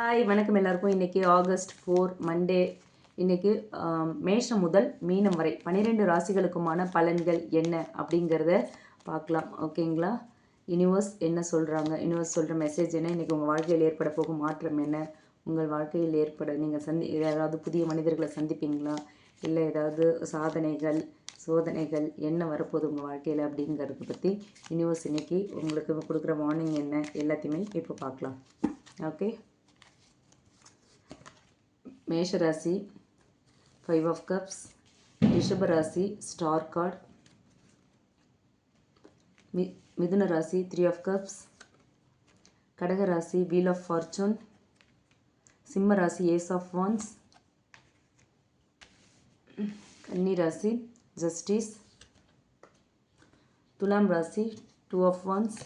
Hi வணக்கம் எல்லாருக்கும். இன்றைக்கி ஆகஸ்ட் ஃபோர் மண்டே இன்றைக்கி மேஷம் முதல் மீனம் வரை பன்னிரெண்டு ராசிகளுக்குமான பலன்கள் என்ன அப்படிங்கிறத பார்க்கலாம். ஓகேங்களா யூனிவர்ஸ் என்ன சொல்கிறாங்க யூனிவர்ஸ் சொல்கிற மெசேஜ் என்ன? இன்றைக்கி உங்கள் வாழ்க்கையில் ஏற்பட போகும் மாற்றம் என்ன? உங்கள் வாழ்க்கையில் ஏற்பட நீங்கள் சந்தி ஏதாவது புதிய மனிதர்களை சந்திப்பீங்களா? இல்லை ஏதாவது சாதனைகள் சோதனைகள் என்ன வரப்போகுது உங்கள் வாழ்க்கையில் அப்படிங்கிறத பற்றி யூனிவர்ஸ் இன்றைக்கி உங்களுக்கு கொடுக்குற வார்னிங் என்ன? எல்லாத்தையுமே இப்போ பார்க்கலாம். ஓகே மேஷராசி ஃபைவ் ஆஃப் கப்ஸ் ரிஷபராசி ஸ்டார் கார்ட் மி மிதுன ராசி த்ரீ ஆஃப் கப்ஸ் கடகராசி வீல் ஆஃப் ஃபார்ச்சூன் சிம்ம ராசி ஏஸ் ஆஃப் வான்ஸ் கன்னி ராசி ஜஸ்டிஸ் துலாம் ராசி டூ ஆஃப் வான்ஸ்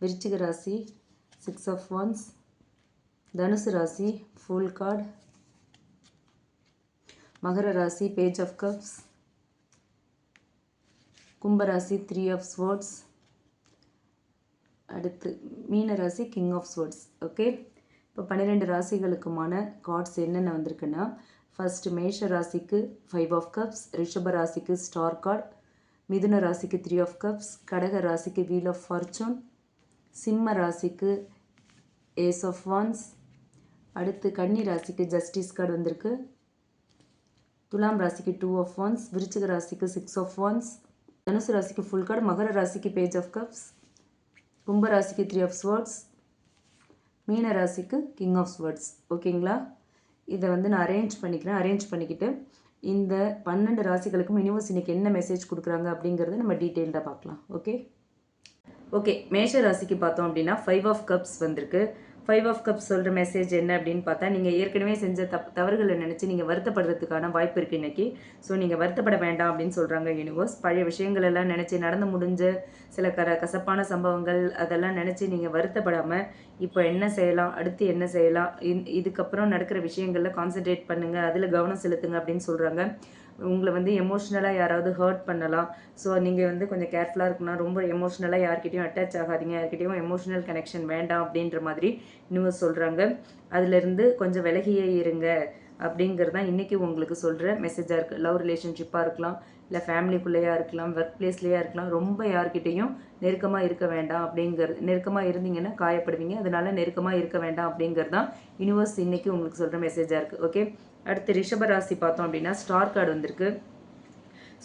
விருச்சிக ராசி சிக்ஸ் ஆஃப் வான்ஸ் தனுசு ராசி ஃபுல் கார்டு மகர ராசி பேஜ் ஆஃப் கப்ஸ் கும்பராசி த்ரீ ஆஃப் ஸ்வோர்ட்ஸ் அடுத்து மீன ராசி கிங் ஆஃப் ஸ்வோர்ட்ஸ் ஓகே இப்போ பன்னிரெண்டு ராசிகளுக்குமான கார்ட்ஸ் என்னென்ன வந்திருக்குன்னா ஃபஸ்ட்டு மேஷ ராசிக்கு ஃபைவ் ஆஃப் கப்ஸ் ரிஷப ராசிக்கு ஸ்டார் கார்ட் மிதுன ராசிக்கு த்ரீ ஆஃப் கப்ஸ் கடக ராசிக்கு வீல் ஆஃப் ஃபார்ச்சூன் சிம்ம ராசிக்கு ஏஸ் ஆஃப் வான்ஸ் அடுத்து கன்னி ராசிக்கு ஜஸ்டிஸ் கார்டு வந்திருக்கு. துலாம் ராசிக்கு டூ ஆஃப் ஒன்ஸ் விருச்சிக ராசிக்கு சிக்ஸ் ஆஃப் ஒன்ஸ் தனுசு ராசிக்கு ஃபுல் கார்டு மகர ராசிக்கு பேஜ் ஆஃப் கப்ஸ் கும்ப ராசிக்கு த்ரீ ஆஃப் ஸ்வர்ட்ஸ் மீன ராசிக்கு கிங் ஆஃப் ஸ்வர்ட்ஸ் ஓகேங்களா இதை வந்து நான் அரேஞ்ச் பண்ணிக்கிறேன். அரேஞ்ச் பண்ணிக்கிட்டு இந்த பன்னெண்டு ராசிகளுக்கும் யூனிவர்ஸ் இன்னைக்கு என்ன மெசேஜ் கொடுக்குறாங்க அப்படிங்கிறத நம்ம டீட்டெயில்டாக பார்க்கலாம். ஓகே ஓகே மேஷ ராசிக்கு பார்த்தோம் அப்படின்னா ஃபைவ் ஆஃப் கப்ஸ் வந்திருக்கு. ஃபைவ் ஆஃப் கப் சொல்கிற மெசேஜ் என்ன அப்படின்னு பார்த்தா நீங்கள் ஏற்கனவே செஞ்ச தப் தவறுகளை நினச்சி நீங்கள் வருத்தப்படுறதுக்கான வாய்ப்பு இருக்குது இன்றைக்கி ஸோ நீங்கள் வருத்தப்பட வேண்டாம் அப்படின்னு சொல்கிறாங்க யூனிவர்ஸ் பழைய விஷயங்கள் எல்லாம் நினச்சி நடந்து முடிஞ்ச சில கர கசப்பான சம்பவங்கள் அதெல்லாம் நினச்சி நீங்கள் வருத்தப்படாமல் இப்போ என்ன செய்யலாம் அடுத்து என்ன செய்யலாம் இந்- இதுக்கப்புறம் நடக்கிற விஷயங்களில் கான்சென்ட்ரேட் பண்ணுங்கள் அதில் கவனம் செலுத்துங்க அப்படின்னு சொல்கிறாங்க உங்களை வந்து எமோஷ்னலாக யாராவது ஹர்ட் பண்ணலாம். ஸோ நீங்கள் வந்து கொஞ்சம் கேர்ஃபுல்லாக இருக்கணும் ரொம்ப எமோஷ்னலாக யார்கிட்டையும் அட்டாச் ஆகாதீங்க. யார்கிட்டையும் எமோஷ்னல் கனெக்ஷன் வேண்டாம் அப்படின்ற மாதிரி இன்னும் சொல்கிறாங்க அதுலேருந்து கொஞ்சம் விலகியே இருங்க அப்படிங்கிறது தான் இன்றைக்கி உங்களுக்கு சொல்கிற மெசேஜாக இருக்குது லவ் ரிலேஷன்ஷிப்பாக இருக்கலாம் இல்லை ஃபேமிலிக்குள்ளேயா இருக்கலாம் ஒர்க் பிளேஸ்லேயா இருக்கலாம் ரொம்ப யார்கிட்டயும் நெருக்கமாக இருக்க வேண்டாம் அப்படிங்கிறது நெருக்கமாக இருந்தீங்கன்னா காயப்படுவீங்க. அதனால நெருக்கமாக இருக்க வேண்டாம் அப்படிங்கிறது தான் யூனிவர்ஸ் இன்றைக்கி உங்களுக்கு சொல்கிற மெசேஜாக இருக்குது ஓகே அடுத்து ரிஷபராசி பார்த்தோம் அப்படின்னா ஸ்டார் கார்டு வந்திருக்கு.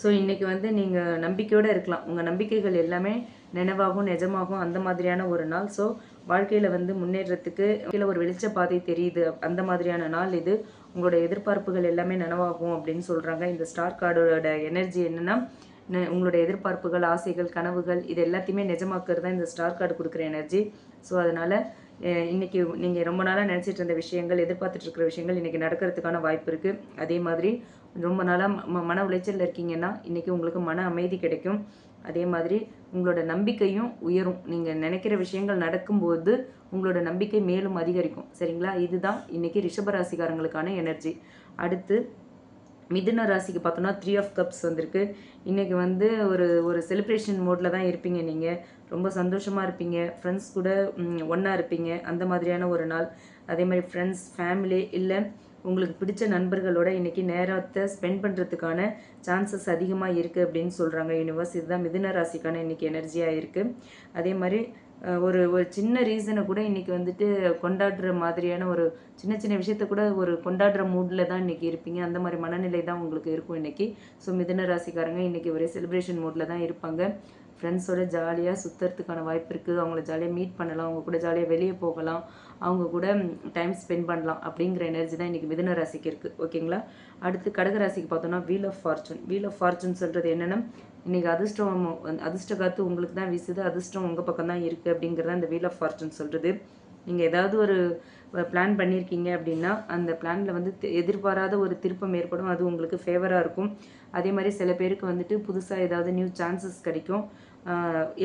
ஸோ இன்றைக்கி வந்து நீங்கள் நம்பிக்கையோடு இருக்கலாம். உங்கள் நம்பிக்கைகள் எல்லாமே நினைவாகும் நிஜமாகும் அந்த மாதிரியான ஒரு நாள். ஸோ வாழ்க்கையில் வந்து முன்னேறத்துக்கு கீழே ஒரு வெளிச்ச பாதை தெரியுது. அந்த மாதிரியான நாள் இது. உங்களோட எதிர்பார்ப்புகள் எல்லாமே நினைவாகும் அப்படின்னு சொல்கிறாங்க இந்த ஸ்டார் கார்டோட எனர்ஜி என்னென்னா உங்களோட எதிர்பார்ப்புகள் ஆசைகள் கனவுகள் இது எல்லாத்தையுமே நிஜமாக்குறது தான் இந்த ஸ்டார் கார்டு கொடுக்குற எனர்ஜி ஸோ அதனால் இன்னைக்கு நீங்கள் ரொம்ப நாளாக நினச்சிட்டு இருந்த விஷயங்கள் எதிர்பார்த்துட்டு இருக்கிற விஷயங்கள் இன்றைக்கி நடக்கிறதுக்கான வாய்ப்பு இருக்குது அதே மாதிரி ரொம்ப நாளாக மன உளைச்சலில் இருக்கீங்கன்னா இன்றைக்கி உங்களுக்கு மன அமைதி கிடைக்கும். அதே மாதிரி உங்களோட நம்பிக்கையும் உயரும். நீங்கள் நினைக்கிற விஷயங்கள் நடக்கும்போது உங்களோட நம்பிக்கை மேலும் அதிகரிக்கும். சரிங்களா? இதுதான் இன்னைக்கு ரிஷபராசிக்காரங்களுக்கான எனர்ஜி. அடுத்து மிதுன ராசிக்கு பார்த்தோன்னா த்ரீ ஆஃப் கப்ஸ் வந்திருக்கு. இன்றைக்கி வந்து ஒரு ஒரு செலிப்ரேஷன் மோடில் தான் இருப்பீங்க நீங்கள் ரொம்ப சந்தோஷமாக இருப்பீங்க. ஃப்ரெண்ட்ஸ் கூட ஒன்றா இருப்பீங்க. அந்த மாதிரியான ஒரு நாள். அதே மாதிரி ஃப்ரெண்ட்ஸ் ஃபேமிலி இல்லை உங்களுக்கு பிடிச்ச நண்பர்களோட இன்றைக்கி நேரத்தை ஸ்பெண்ட் பண்ணுறதுக்கான சான்சஸ் அதிகமாக இருக்குது அப்படின்னு சொல்கிறாங்க யூனிவர்ஸ் இதுதான் மிதுன ராசிக்கான இன்றைக்கி எனர்ஜியாக இருக்குது அதே மாதிரி ஒரு ஒரு சின்ன ரீசனை கூட இன்றைக்கி வந்துட்டு கொண்டாடுற மாதிரியான ஒரு சின்ன சின்ன விஷயத்த கூட ஒரு கொண்டாடுற மூடில் தான் இன்றைக்கி இருப்பீங்க. அந்த மாதிரி மனநிலை தான் உங்களுக்கு இருக்கும் இன்றைக்கி ஸோ மிதுன ராசிக்காரங்க இன்றைக்கி ஒரே செலிப்ரேஷன் மூடில் தான் இருப்பாங்க. ஃப்ரெண்ட்ஸோட ஜாலியாக சுற்றுறதுக்கான வாய்ப்பு இருக்குது. அவங்கள ஜாலியாக மீட் பண்ணலாம். அவங்க கூட ஜாலியாக வெளியே போகலாம். அவங்க கூட டைம் ஸ்பெண்ட் பண்ணலாம் அப்படிங்கிற எனர்ஜி தான் இன்றைக்கி மிதன ராசிக்கு இருக்குது ஓகேங்களா? அடுத்து கடக ராசிக்கு பார்த்தோம்னா wheel of fortune wheel of fortune சொல்கிறது என்னென்னா இன்றைக்கி அதிர்ஷ்டம் வந்து- அதிர்ஷ்ட காத்து உங்களுக்கு தான் வீசுது. அதிர்ஷ்டம் உங்கள் பக்கம் தான் இருக்குது அப்படிங்கிறத அந்த வீல் ஆஃப் ஃபார்ச்சூன் சொல்கிறது நீங்கள் ஏதாவது ஒரு பிளான் பண்ணியிருக்கீங்க அப்படின்னா அந்த பிளானில் வந்து எதிர்பாராத ஒரு திருப்பம் ஏற்படும். அது உங்களுக்கு ஃபேவராக இருக்கும். அதே மாதிரி சில பேருக்கு வந்துட்டு புதுசாக ஏதாவது நியூ சான்சஸ் கிடைக்கும்.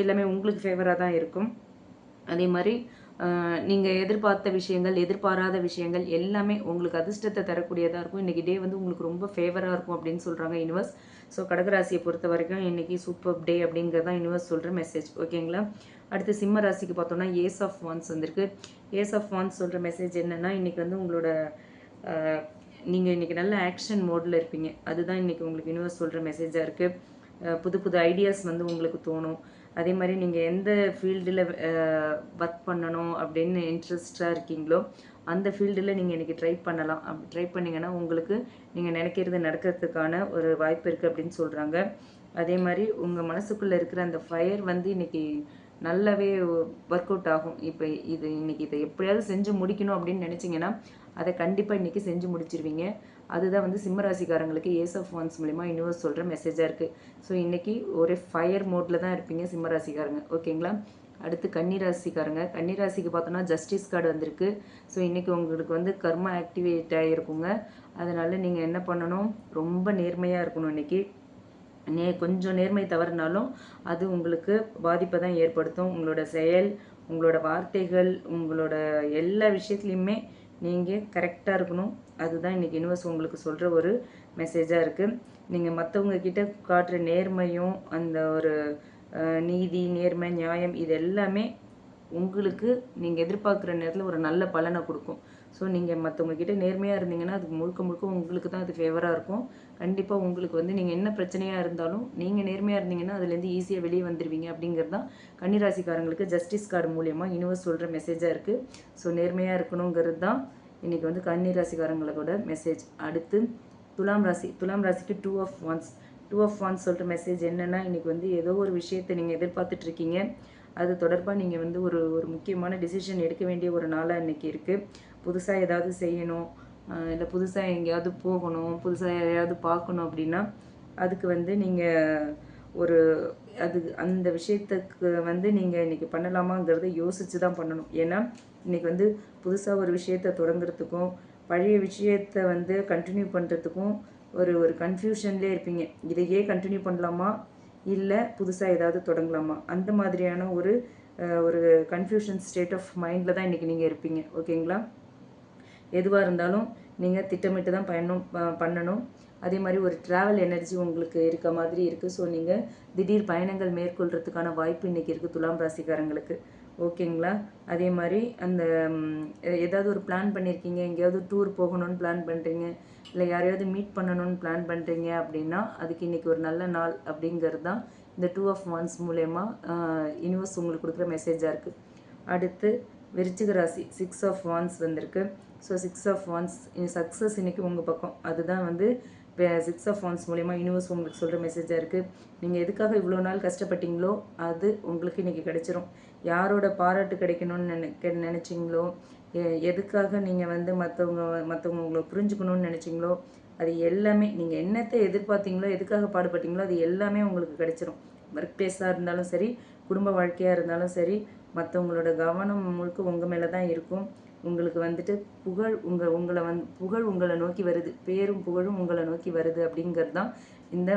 எல்லாமே உங்களுக்கு ஃபேவராக தான் இருக்கும். அதே மாதிரி நீங்கள் எதிர்பார்த்த விஷயங்கள் எதிர்பாராத விஷயங்கள் எல்லாமே உங்களுக்கு அதிர்ஷ்டத்தை தரக்கூடியதாக இருக்கும். இன்றைக்கி டே வந்து உங்களுக்கு ரொம்ப ஃபேவராக இருக்கும் அப்படின்னு சொல்கிறாங்க யூனிவர்ஸ் ஸோ கடகராசியை பொறுத்த வரைக்கும் இன்றைக்கி சூப்பர் டே அப்படிங்கிறது யூனிவர்ஸ் சொல்கிற மெசேஜ் ஓகேங்களா அடுத்து சிம்ம ராசிக்கு பார்த்தோம்னா ஏஸ் ஆஃப் வான்ஸ் வந்திருக்கு. ஏஸ் ஆஃப் வான்ஸ் சொல்கிற மெசேஜ் என்னென்னா இன்றைக்கி வந்து உங்களோட நீங்கள் இன்றைக்கி நல்ல ஆக்ஷன் மோடில் இருப்பீங்க. அதுதான் இன்றைக்கி உங்களுக்கு யூனிவர்ஸ் சொல்கிற மெசேஜாக இருக்குது புது புது ஐடியாஸ் வந்து உங்களுக்கு தோணும். அதே மாதிரி நீங்கள் எந்த ஃபீல்டில் ஒர்க் பண்ணணும் அப்படின்னு இன்ட்ரெஸ்டாக இருக்கீங்களோ அந்த ஃபீல்டில் நீங்கள் இன்றைக்கி ட்ரை பண்ணலாம். அப்படி ட்ரை பண்ணிங்கன்னா உங்களுக்கு நீங்கள் நினைக்கிறது நடக்கிறதுக்கான ஒரு வாய்ப்பு இருக்குது அப்படின்னு சொல்கிறாங்க அதே மாதிரி உங்கள் மனசுக்குள்ளே இருக்கிற அந்த ஃபயர் வந்து இன்றைக்கி நல்லாவே ஒர்க் அவுட் ஆகும். இப்போ இது இன்றைக்கி இதை எப்படியாவது செஞ்சு முடிக்கணும் அப்படின்னு நினச்சிங்கன்னா அதை கண்டிப்பாக இன்றைக்கி செஞ்சு முடிச்சிருவீங்க. அதுதான் வந்து சிம்மராசிக்காரங்களுக்கு ஏஸ் ஆஃப் ஒன்ஸ் மூலிமா யூனிவர்ஸ் சொல்கிற மெசேஜாக இருக்குது ஸோ இன்றைக்கி ஒரே ஃபயர் மோட்டில் தான் இருப்பீங்க சிம்மராசிக்காரங்க. ஓகேங்களா அடுத்து கன்னிராசிக்காரங்க. கன்னிராசிக்கு பார்த்தோன்னா ஜஸ்டிஸ் கார்டு வந்திருக்கு. ஸோ இன்றைக்கி உங்களுக்கு வந்து கர்மா ஆக்டிவேட் ஆகிருக்குங்க அதனால் நீங்கள் என்ன பண்ணணும்? ரொம்ப நேர்மையாக இருக்கணும் இன்றைக்கி நே கொஞ்சம் நேர்மை தவறினாலும் அது உங்களுக்கு பாதிப்பை தான் ஏற்படுத்தும். உங்களோட செயல் உங்களோட வார்த்தைகள் உங்களோட எல்லா விஷயத்துலையுமே நீங்கள் கரெக்டாக இருக்கணும். அதுதான் இன்றைக்கி யூனிவர்ஸ் உங்களுக்கு சொல்கிற ஒரு மெசேஜாக இருக்குது நீங்கள் மற்றவங்க கிட்ட காட்டுற நேர்மையும் அந்த ஒரு நீதி நேர்மை நியாயம் இது எல்லாமே உங்களுக்கு நீங்கள் எதிர்பார்க்குற நேரத்தில் ஒரு நல்ல பலனை கொடுக்கும். ஸோ நீங்கள் மற்றவங்கக்கிட்ட நேர்மையாக இருந்தீங்கன்னா அது முழுக்க முழுக்க உங்களுக்கு தான் அது ஃபேவராக இருக்கும். கண்டிப்பாக உங்களுக்கு வந்து நீங்கள் என்ன பிரச்சனையாக இருந்தாலும் நீங்கள் நேர்மையாக இருந்தீங்கன்னா அதுலேருந்து ஈஸியாக வெளியே வந்துடுவீங்க அப்படிங்கிறது தான் கன்னிராசிக்காரங்களுக்கு ஜஸ்டிஸ் கார்டு மூலியமாக யூனிவர்ஸ் சொல்கிற மெசேஜாக இருக்குது ஸோ நேர்மையாக இருக்கணுங்கிறது தான் இன்றைக்கி வந்து கன்னிராசிக்காரங்களோட மெசேஜ் அடுத்து துலாம் ராசி துலாம் ராசிக்கு two of wands two of wand சொல்லிட்டு மெசேஜ் என்னென்னா இன்றைக்கி வந்து ஏதோ ஒரு விஷயத்தை நீங்கள் எதிர்பார்த்துட்ருக்கீங்க அது தொடர்பாக நீங்கள் வந்து ஒரு ஒரு முக்கியமான டிசிஷன் எடுக்க வேண்டிய ஒரு நாளாக இன்றைக்கி இருக்குது புதுசாக ஏதாவது செய்யணும் இல்லை புதுசாக எங்கேயாவது போகணும் புதுசாக யாரையாவது பார்க்கணும் அப்படின்னா அதுக்கு வந்து நீங்கள் ஒரு அது அந்த விஷயத்துக்கு வந்து நீங்கள் இன்றைக்கி பண்ணலாமாங்கிறத யோசித்து தான் பண்ணணும். ஏன்னா இன்றைக்கி வந்து புதுசாக ஒரு விஷயத்தை தொடங்குறதுக்கும் பழைய விஷயத்தை வந்து கண்டினியூ பண்ணுறதுக்கும் ஒரு ஒரு கன்ஃபியூஷன்லேயே இருப்பீங்க. இதையே கண்டினியூ பண்ணலாமா? இல்லை புதுசாக ஏதாவது தொடங்கலாமா? அந்த மாதிரியான ஒரு ஒரு கன்ஃபியூஷன் ஸ்டேட் ஆஃப் மைண்டில் தான் இன்றைக்கி நீங்கள் இருப்பீங்க. ஓகேங்களா? எதுவாக இருந்தாலும் நீங்கள் திட்டமிட்டு தான் பயணம் பண்ணணும். அதே மாதிரி ஒரு ட்ராவல் எனர்ஜி உங்களுக்கு இருக்க மாதிரி இருக்குது ஸோ நீங்கள் திடீர் பயணங்கள் மேற்கொள்கிறதுக்கான வாய்ப்பு இன்றைக்கி இருக்குது துலாம் ராசிக்காரங்களுக்கு. ஓகேங்களா? அதே மாதிரி அந்த ஏதாவது ஒரு பிளான் பண்ணியிருக்கீங்க எங்கேயாவது டூர் போகணும்னு பிளான் பண்ணுறீங்க இல்லை யாரையாவது மீட் பண்ணணும்னு பிளான் பண்ணுறீங்க அப்படின்னா அதுக்கு இன்றைக்கி ஒரு நல்ல நாள் அப்படிங்கிறது தான் இந்த டூ ஆஃப் ஒன்ஸ் மூலயமா யூனிவர்ஸ் உங்களுக்கு கொடுக்குற மெசேஜாக இருக்குது அடுத்து விருச்சிக ராசி சிக்ஸ் ஆஃப் ஒன்ஸ் வந்திருக்கு. So six of wands success இன்றைக்கி உங்கள் பக்கம். அதுதான் வந்து சிக்ஸ் ஆஃப் வான்ஸ் மூலயமா யூனிவர்ஸ் உங்களுக்கு சொல்கிற மெசேஜாக இருக்குது நீங்கள் எதுக்காக இவ்வளோ நாள் கஷ்டப்பட்டீங்களோ அது உங்களுக்கு இன்றைக்கி கிடைச்சிரும். யாரோட பாராட்டு கிடைக்கணும்னு நினை நினச்சிங்களோ எதுக்காக நீங்கள் வந்து மற்றவங்க மற்றவங்க உங்களை புரிஞ்சுக்கணும்னு நினச்சிங்களோ அது எல்லாமே நீங்கள் என்னத்தை எதிர்பார்த்தீங்களோ எதுக்காக பாடுபட்டீங்களோ அது எல்லாமே உங்களுக்கு கிடைச்சிரும். ஒர்க் பிளேஸாக இருந்தாலும் சரி குடும்ப வாழ்க்கையாக இருந்தாலும் சரி மற்றவங்களோட கவனம் முழுக்க உங்கள் மேலே தான் இருக்கும். உங்களுக்கு வந்துட்டு புகழ் உங்கள் உங்களை வந் புகழ் உங்களை நோக்கி வருது. பேரும் புகழும் உங்களை நோக்கி வருது அப்படிங்கிறது தான் இந்த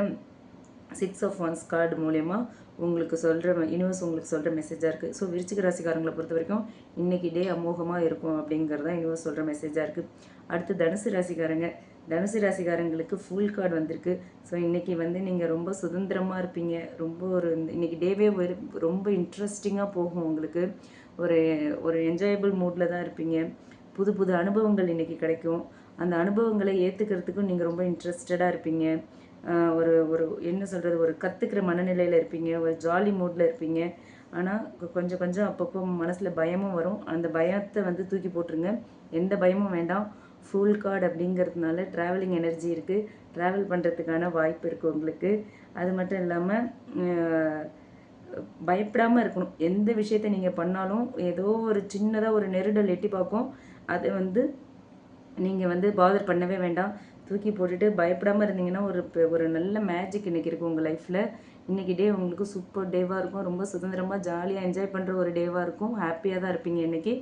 சிக்ஸ் ஆஃப் ஒன்ஸ் கார்டு மூலயமா உங்களுக்கு சொல்கிற யூனிவர்ஸ் உங்களுக்கு சொல்கிற மெசேஜாக இருக்குது ஸோ விருச்சிக ராசிக்காரங்களை பொறுத்த வரைக்கும் இன்றைக்கி டே அமோகமாக இருக்கும் அப்படிங்கிறது தான் யூனிவர்ஸ் சொல்கிற மெசேஜாக இருக்குது அடுத்து தனுசு ராசிக்காரங்க. தனுசு ராசிக்காரங்களுக்கு ஃபுல் கார்டு வந்திருக்கு. ஸோ இன்றைக்கி வந்து நீங்கள் ரொம்ப சுதந்திரமாக இருப்பீங்க. ரொம்ப ஒரு இன்றைக்கி டேவே ரொம்ப இன்ட்ரெஸ்டிங்காக போகும் உங்களுக்கு. ஒரு ஒரு என்ஜாயபிள் மூடில் தான் இருப்பீங்க. புது புது அனுபவங்கள் இன்றைக்கி கிடைக்கும். அந்த அனுபவங்களை ஏற்றுக்கிறதுக்கும் நீங்கள் ரொம்ப இன்ட்ரெஸ்டடாக இருப்பீங்க. ஒரு ஒரு என்ன சொல்கிறது ஒரு கற்றுக்கிற மனநிலையில் இருப்பீங்க. ஒரு ஜாலி மூடில் இருப்பீங்க. ஆனால் கொஞ்சம் கொஞ்சம் அப்பப்போ மனசில் பயமும் வரும். அந்த பயத்தை வந்து தூக்கி போட்டுருங்க. எந்த பயமும் வேண்டாம். ஃபுல் கார்டு அப்படிங்கிறதுனால ட்ராவலிங் எனர்ஜி இருக்குது ட்ராவல் பண்ணுறதுக்கான வாய்ப்பு இருக்குது உங்களுக்கு. அது மட்டும் இல்லாமல் பயப்படாமல் இருக்கணும். எந்த விஷயத்த நீங்கள் பண்ணாலும் ஏதோ ஒரு சின்னதாக ஒரு நெருடல் எட்டி பார்க்கும். அதை வந்து நீங்கள் வந்து பாதர் பண்ணவே வேண்டாம். தூக்கி போட்டுட்டு பயப்படாமல் இருந்தீங்கன்னா ஒரு ஒரு நல்ல மேஜிக் இன்றைக்கி இருக்கும் உங்கள் லைஃப்பில் இன்றைக்கி டே உங்களுக்கு சூப்பர் டேவாக இருக்கும். ரொம்ப சுதந்திரமாக ஜாலியாக என்ஜாய் பண்ணுற ஒரு டேவாக இருக்கும். ஹாப்பியாக தான் இருப்பீங்க இன்றைக்கி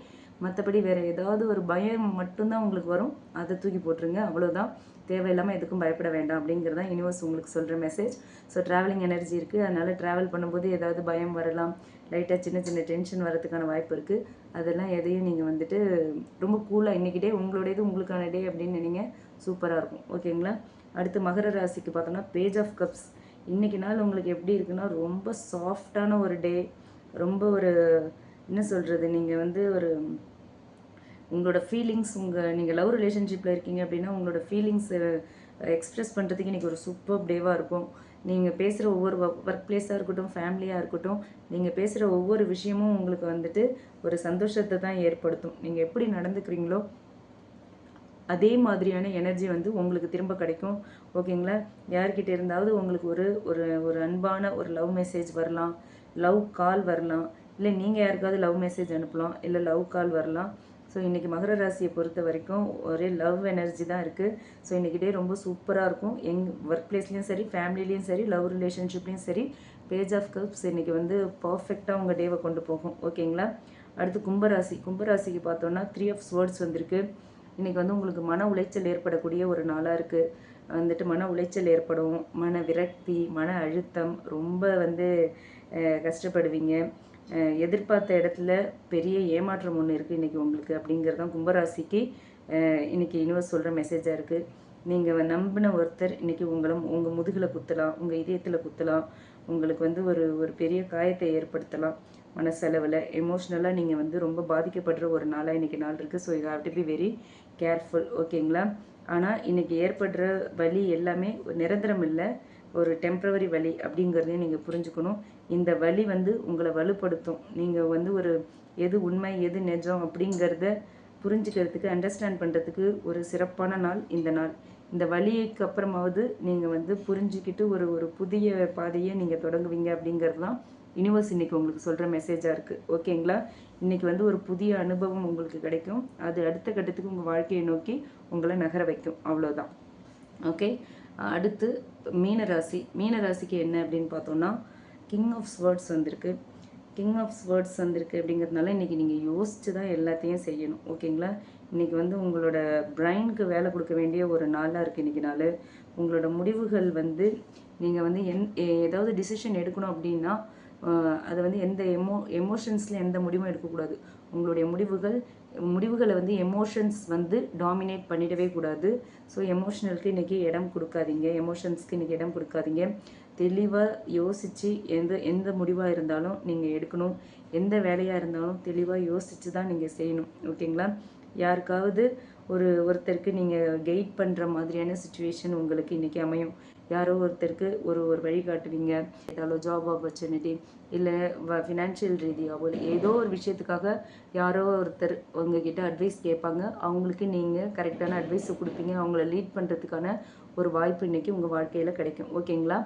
மற்றபடி வேறு ஏதாவது ஒரு பயம் மட்டும்தான் உங்களுக்கு வரும். அதை தூக்கி போட்டுருங்க. அவ்வளோதான் தேவையில்லாமல் எதுக்கும் பயப்பட வேண்டாம் அப்படிங்கிறது யூனிவர்ஸ் உங்களுக்கு சொல்கிற மெசேஜ் ஸோ ட்ராவலிங் எனர்ஜி இருக்குது அதனால் ட்ராவல் பண்ணும்போது ஏதாவது பயம் வரலாம். லைட்டாக சின்ன சின்ன டென்ஷன் வரதுக்கான வாய்ப்பு இருக்குது அதெல்லாம் எதையும் நீங்கள் வந்துட்டு ரொம்ப கூலாக இன்றைக்கி டே உங்களுடையது உங்களுக்கான டே அப்படின்னு நினைங்க. சூப்பராக இருக்கும். ஓகேங்களா அடுத்து மகர ராசிக்கு பார்த்தோன்னா பேஜ் ஆஃப் கப்ஸ் இன்றைக்கி நாள் உங்களுக்கு எப்படி இருக்குன்னா ரொம்ப சாஃப்டான ஒரு டே ரொம்ப ஒரு என்ன சொல்கிறது நீங்கள் வந்து ஒரு உங்களோட ஃபீலிங்ஸ் உங்கள் நீங்கள் லவ் ரிலேஷன்ஷிப்பில் இருக்கீங்க அப்படின்னா உங்களோட ஃபீலிங்ஸை எக்ஸ்ப்ரெஸ் பண்ணுறதுக்கு இன்றைக்கி ஒரு சூப்பர் டேவாக இருக்கும். நீங்கள் பேசுகிற ஒவ்வொரு ஒர்க் பிளேஸாக இருக்கட்டும் ஃபேமிலியாக இருக்கட்டும் நீங்கள் பேசுகிற ஒவ்வொரு விஷயமும் உங்களுக்கு வந்துட்டு ஒரு சந்தோஷத்தை தான் ஏற்படுத்தும். நீங்கள் எப்படி நடந்துக்கிறீங்களோ அதே மாதிரியான எனர்ஜி வந்து உங்களுக்கு திரும்ப கிடைக்கும். ஓகேங்களா யார்கிட்ட இருந்தாவது உங்களுக்கு ஒரு ஒரு ஒரு அன்பான ஒரு லவ் மெசேஜ் வரலாம். லவ் கால் வரலாம். இல்லை நீங்கள் யாருக்காவது லவ் மெசேஜ் அனுப்பலாம். இல்லை லவ் கால் வரலாம். ஸோ இன்றைக்கி மகர ராசியை பொறுத்த வரைக்கும் ஒரே லவ் எனர்ஜி தான் இருக்குது ஸோ இன்றைக்கி டே ரொம்ப சூப்பராக இருக்கும். எங் ஒர்க் பிளேஸ்லேயும் சரி ஃபேமிலிலேயும் சரி லவ் ரிலேஷன்ஷிப்லேயும் சரி பேஜ் ஆஃப் கப்ஸ் இன்றைக்கி வந்து பர்ஃபெக்டாக உங்கள் டேவை கொண்டு போகும். ஓகேங்களா அடுத்து கும்பராசி. கும்பராசிக்கு பார்த்தோன்னா த்ரீ ஆஃப் ஸ்வேர்ட்ஸ் வந்திருக்கு. இன்றைக்கி வந்து உங்களுக்கு மன உளைச்சல் ஏற்படக்கூடிய ஒரு நாளாக இருக்குது வந்துட்டு மன உளைச்சல் ஏற்படும். மன விரக்தி மன அழுத்தம் ரொம்ப வந்து கஷ்டப்படுவீங்க. எதிர்பார்த்த இடத்துல பெரிய ஏமாற்றம் ஒன்று இருக்குது இன்றைக்கி உங்களுக்கு அப்படிங்கிறது தான் கும்பராசிக்கு இன்றைக்கி இன்னைக்கு யூனிவர்ஸ் சொல்கிற மெசேஜாக இருக்குது நீங்கள் நம்பின ஒருத்தர் இன்றைக்கி உங்களை உங்கள் முதுகில் குத்தலாம் உங்கள் இதயத்தில் குத்தலாம் உங்களுக்கு வந்து ஒரு ஒரு பெரிய காயத்தை ஏற்படுத்தலாம். மனசளவில் எமோஷ்னலாக நீங்கள் வந்து ரொம்ப பாதிக்கப்படுற ஒரு நாளாக இன்றைக்கி நாள் இருக்குது so you have to be very careful ஓகேங்களா ஆனால் இன்றைக்கி ஏற்படுற வலி எல்லாமே நிரந்தரம் இல்லை. ஒரு டெம்ப்ரவரி வலி அப்படிங்கிறதையும் நீங்கள் புரிஞ்சுக்கணும். இந்த வலி வந்து உங்களை வலுப்படுத்தும். நீங்கள் வந்து ஒரு எது உண்மை எது நிஜம் அப்படிங்கிறத புரிஞ்சுக்கிறதுக்கு அண்டர்ஸ்டாண்ட் பண்ணுறதுக்கு ஒரு சிறப்பான நாள் இந்த நாள். இந்த வழிக்கு அப்புறமாவது நீங்கள் வந்து புரிஞ்சுக்கிட்டு ஒரு ஒரு புதிய பாதையை நீங்கள் தொடங்குவீங்க அப்படிங்கிறது தான் யூனிவர்ஸ் இன்றைக்கி உங்களுக்கு சொல்கிற மெசேஜாக இருக்குது ஓகேங்களா? இன்றைக்கி வந்து ஒரு புதிய அனுபவம் உங்களுக்கு கிடைக்கும். அது அடுத்த கட்டத்துக்கு உங்கள் வாழ்க்கையை நோக்கி உங்களை நகர வைக்கும். அவ்வளோதான் ஓகே? அடுத்து மீனராசி. மீனராசிக்கு என்ன அப்படின்னு பார்த்தோம்னா கிங் ஆஃப் ஸ்வேர்ட்ஸ் வந்திருக்கு. கிங் ஆஃப் ஸ்வேர்ட்ஸ் வந்திருக்கு அப்படிங்கிறதுனால இன்றைக்கி நீங்கள் யோசித்து தான் எல்லாத்தையும் செய்யணும். ஓகேங்களா? இன்றைக்கி வந்து உங்களோட பிரைனுக்கு வேலை கொடுக்க வேண்டிய ஒரு நாளாக இருக்குது இன்றைக்கி நாள். உங்களோட முடிவுகள் வந்து நீங்கள் வந்து என் ஏதாவது டிசிஷன் எடுக்கணும் அப்படின்னா அதை வந்து எந்த எமோ எமோஷன்ஸில் எந்த முடிவும் எடுக்கக்கூடாது. உங்களுடைய முடிவுகள் முடிவுகளை வந்து எமோஷன்ஸ் வந்து டாமினேட் பண்ணிடவே கூடாது. ஸோ எமோஷனலுக்கு இன்றைக்கி இடம் கொடுக்காதீங்க. எமோஷன்ஸ்க்கு இன்றைக்கி இடம் கொடுக்காதீங்க. தெளிவாக யோசித்து எந்த எந்த முடிவாக இருந்தாலும் நீங்கள் எடுக்கணும். எந்த வேலையாக இருந்தாலும் தெளிவாக யோசித்து தான் நீங்கள் செய்யணும். ஓகேங்களா? யாருக்காவது ஒரு ஒருத்தருக்கு நீங்கள் கைட் பண்ணுற மாதிரியான சுச்சுவேஷன் உங்களுக்கு இன்றைக்கி அமையும். யாரோ ஒருத்தருக்கு ஒரு ஒரு வழி காட்டுவீங்க. ஏதாவது ஜாப் ஆப்பர்ச்சுனிட்டி இல்லை ஃபினான்ஷியல் ரீதியாகவோ ஏதோ ஒரு விஷயத்துக்காக யாரோ ஒருத்தர் உங்ககிட்ட அட்வைஸ் கேட்பாங்க. அவங்களுக்கு நீங்கள் கரெக்டான அட்வைஸை கொடுப்பீங்க. அவங்கள லீட் பண்ணுறதுக்கான ஒரு வாய்ப்பு இன்றைக்கி உங்கள் வாழ்க்கையில் கிடைக்கும். ஓகேங்களா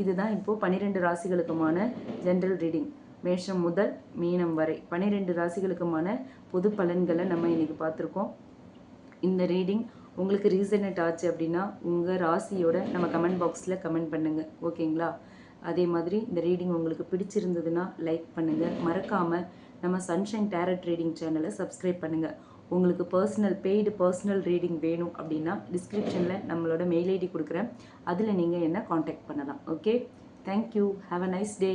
இதுதான் இப்போது பன்னிரெண்டு ராசிகளுக்குமான ஜென்ரல் ரீடிங் மேஷம் முதல் மீனம் வரை பன்னிரெண்டு ராசிகளுக்குமான பொது பலன்களை நம்ம இன்றைக்கி பார்த்துருக்கோம். இந்த ரீடிங் உங்களுக்கு ரீசனேட் ஆச்சு அப்படின்னா உங்கள் ராசியோட நம்ம கமெண்ட் பாக்ஸில் கமெண்ட் பண்ணுங்கள் ஓகேங்களா? அதே மாதிரி இந்த ரீடிங் உங்களுக்கு பிடிச்சிருந்ததுன்னா லைக் பண்ணுங்கள் மறக்காமல் நம்ம சன்ஷைன் டேரட் ரீடிங் சேனலை சப்ஸ்கிரைப் பண்ணுங்கள் உங்களுக்கு பர்சனல் பெய்டு பர்சனல் ரீடிங் வேணும் அப்படின்னா டிஸ்கிரிப்ஷனில் நம்மளோட மெயில் ஐடி கொடுக்குறேன். அதில் நீங்கள் என்ன காண்டாக்ட் பண்ணலாம் okay? Thank you have a nice day